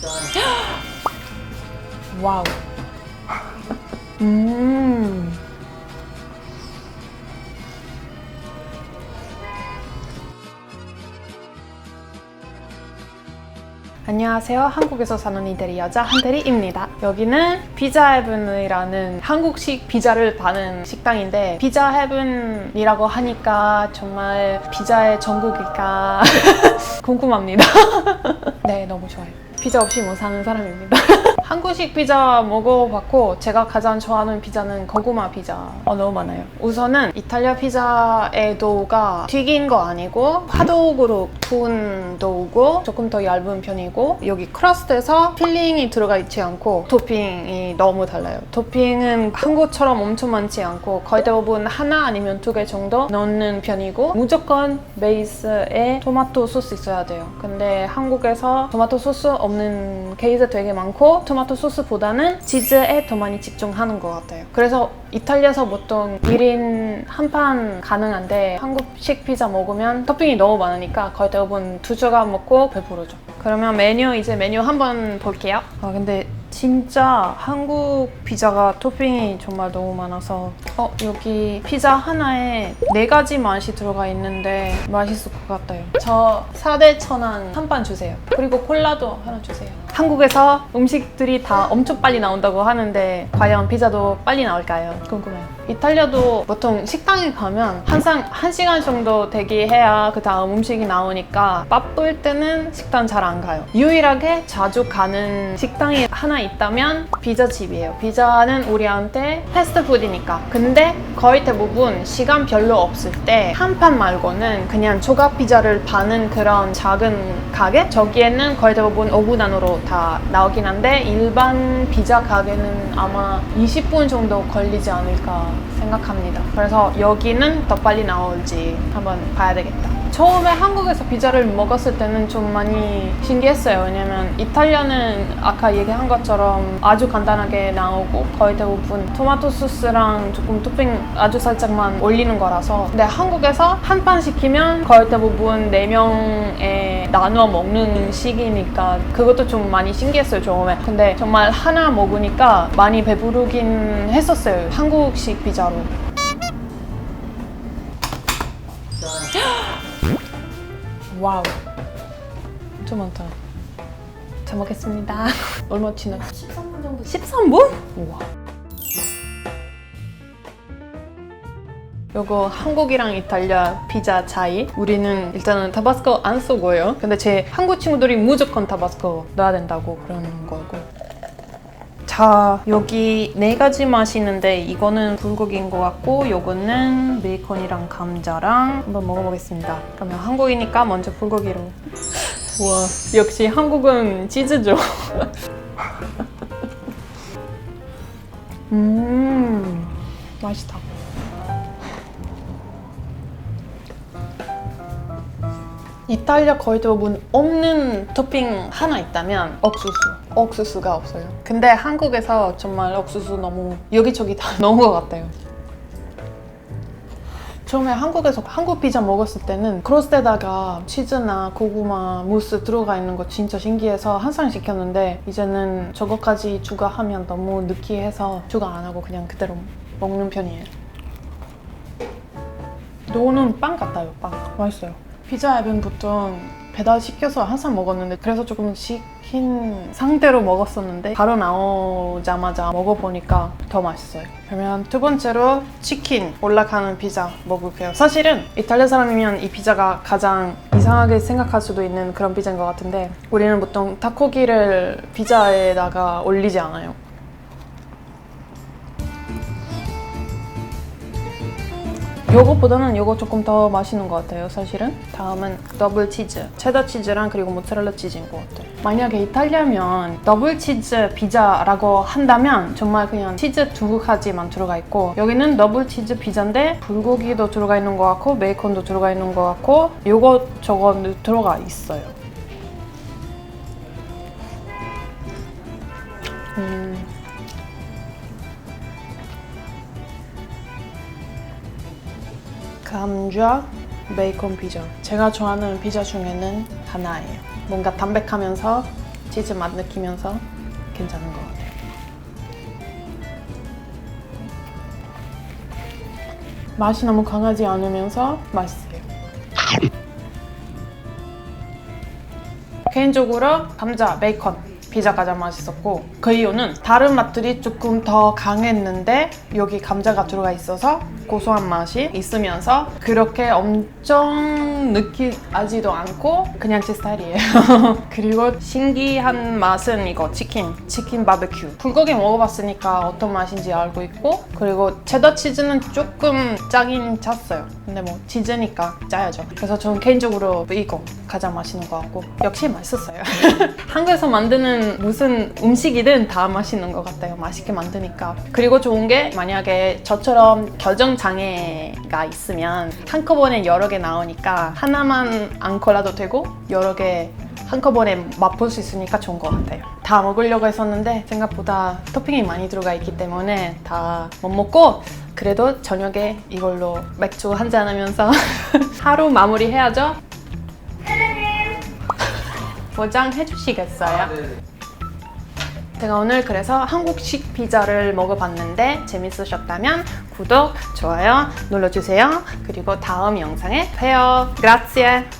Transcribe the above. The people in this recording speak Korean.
와우. 음. 안녕하세요. 한국에서 사는 이태리 여자 한태리입니다. 여기는 피자 헤븐이라는 한국식 피자를 파는 식당인데 피자 헤븐이라고 하니까 정말 피자의 전국일까 궁금합니다. 네, 너무 좋아요. 피자 없이 못 사는 사람입니다. 한국식 피자 먹어봤고 제가 가장 좋아하는 피자는 고구마 피자 어, 너무 많아요. 우선은 이탈리아 피자의 도우가 튀긴 거 아니고 화덕으로 구운 도우고 조금 더 얇은 편이고 여기 크러스트에서 필링이 들어가 있지 않고 토핑이 너무 달라요. 토핑은 한국처럼 엄청 많지 않고 거의 대부분 하나 아니면 두 개 정도 넣는 편이고 무조건 베이스에 토마토 소스 있어야 돼요. 근데 한국에서 토마토 소스 없는 케이스 되게 많고 토마토 소스보다는 치즈에 더 많이 집중하는 것 같아요. 그래서 이탈리아에서 보통 1인 한 판 가능한데 한국식 피자 먹으면 토핑이 너무 많으니까 거의 대부분 두 조각 먹고 배부르죠. 그러면 메뉴 이제 메뉴 한번 볼게요. 아 근데 진짜 한국 피자가 토핑이 정말 너무 많아서 어 여기 피자 하나에 네 가지 맛이 들어가 있는데 맛있을 것 같아요. 저 4대 천원 한 판 주세요. 그리고 콜라도 하나 주세요. 한국에서 음식들이 다 엄청 빨리 나온다고 하는데 과연 피자도 빨리 나올까요? 궁금해요. 이탈리아도 보통 식당에 가면 항상 한 시간 정도 대기해야 그 다음 음식이 나오니까 바쁠 때는 식당 잘 안 가요. 유일하게 자주 가는 식당이 하나 있다면 피자집이에요. 피자는 우리한테 패스트푸드니까. 근데 거의 대부분 시간 별로 없을 때 한 판 말고는 그냥 조각 피자를 파는 그런 작은 가게? 저기에는 거의 대부분 5분 안으로 다 나오긴 한데 일반 피자 가게는 아마 20분 정도 걸리지 않을까 생각합니다. 그래서 여기는 더 빨리 나올지 한번 봐야 되겠다. 처음에 한국에서 피자를 먹었을 때는 좀 많이 신기했어요. 왜냐면 이탈리아는 아까 얘기한 것처럼 아주 간단하게 나오고 거의 대부분 토마토 소스랑 조금 토핑 아주 살짝만 올리는 거라서 근데 한국에서 한 판 시키면 거의 대부분 4명에 나누어 먹는 식이니까 그것도 좀 많이 신기했어요 처음에. 근데 정말 하나 먹으니까 많이 배부르긴 했었어요 한국식 피자로. 와우. 좀 많다. 잘 먹겠습니다. 얼마 치나? 13분 정도 13분? 우와 요거 한국이랑 이탈리아 피자 차이. 우리는 일단은 타바스코 안 쓰고요. 근데 제 한국 친구들이 무조건 타바스코 넣어야 된다고 그러는 거고. 자 여기 네 가지 맛이 있는데 이거는 불고기인 것 같고 요거는 베이컨이랑 감자랑 한번 먹어보겠습니다. 그러면 한국이니까 먼저 불고기로. 와 역시 한국은 치즈죠. 음 맛있다 이탈리아 거의 대부분 없는 토핑 하나 있다면 옥수수. 옥수수가 없어요. 근데 한국에서 정말 옥수수 너무 여기저기 다 넣은 것 같아요. 처음에 한국에서 한국 피자 먹었을 때는 크로스에다가 치즈나 고구마 무스 들어가 있는 거 진짜 신기해서 항상 시켰는데 이제는 저거까지 추가하면 너무 느끼해서 추가 안 하고 그냥 그대로 먹는 편이에요. 이거는 빵 같아요, 빵. 맛있어요. 피자 앱은 보통 배달 시켜서 항상 먹었는데 그래서 조금 시킨 상태로 먹었었는데 바로 나오자마자 먹어보니까 더 맛있어요. 그러면 두 번째로 치킨 올라가는 피자 먹을게요. 사실은 이탈리아 사람이면 이 피자가 가장 이상하게 생각할 수도 있는 그런 피자인 것 같은데 우리는 보통 닭고기를 피자에다가 올리지 않아요. 요거보다는 요거 조금 더 맛있는 것 같아요 사실은. 다음은 더블 치즈. 체다 치즈랑 그리고 모짜렐라 치즈인 것 같아요. 만약에 이탈리아면 더블 치즈 피자라고 한다면 정말 그냥 치즈 두 가지만 들어가 있고 여기는 더블 치즈 피자인데 불고기도 들어가 있는 것 같고 베이컨도 들어가 있는 것 같고 요거 저거 들어가 있어요. 음. 감자 베이컨 피자. 제가 좋아하는 피자 중에는 하나예요. 뭔가 담백하면서 치즈 맛 느끼면서 괜찮은 것 같아요. 맛이 너무 강하지 않으면서 맛있어요. 개인적으로 감자, 베이컨 피자 가장 맛있었고 그 이유는 다른 맛들이 조금 더 강했는데 여기 감자가 들어가 있어서 고소한 맛이 있으면서 그렇게 엄청 느끼하지도 않고 그냥 제 스타일이에요. 그리고 신기한 맛은 이거 치킨, 치킨 바베큐. 불고기 먹어봤으니까 어떤 맛인지 알고 있고 그리고 체더 치즈는 조금 짜긴 짰어요. 근데 뭐 치즈니까 짜야죠. 그래서 저는 개인적으로 이거 가장 맛있는 것 같고 역시 맛있었어요. 한국에서 만드는 무슨 음식이든 다 맛있는 것 같아요. 맛있게 만드니까. 그리고 좋은 게 만약에 저처럼 결정 장애가 있으면 한꺼번에 여러 개 나오니까 하나만 안 골라도 되고 여러 개 한꺼번에 맛볼 수 있으니까 좋은 것 같아요. 다 먹으려고 했었는데 생각보다 토핑이 많이 들어가 있기 때문에 다 못 먹고 그래도 저녁에 이걸로 맥주 한 잔 하면서 하루 마무리 해야죠. 포장해 주시겠어요? 제가 오늘 그래서 한국식 피자를 먹어봤는데 재밌으셨다면 구독, 좋아요 눌러주세요. 그리고 다음 영상에 봬요. Grazie.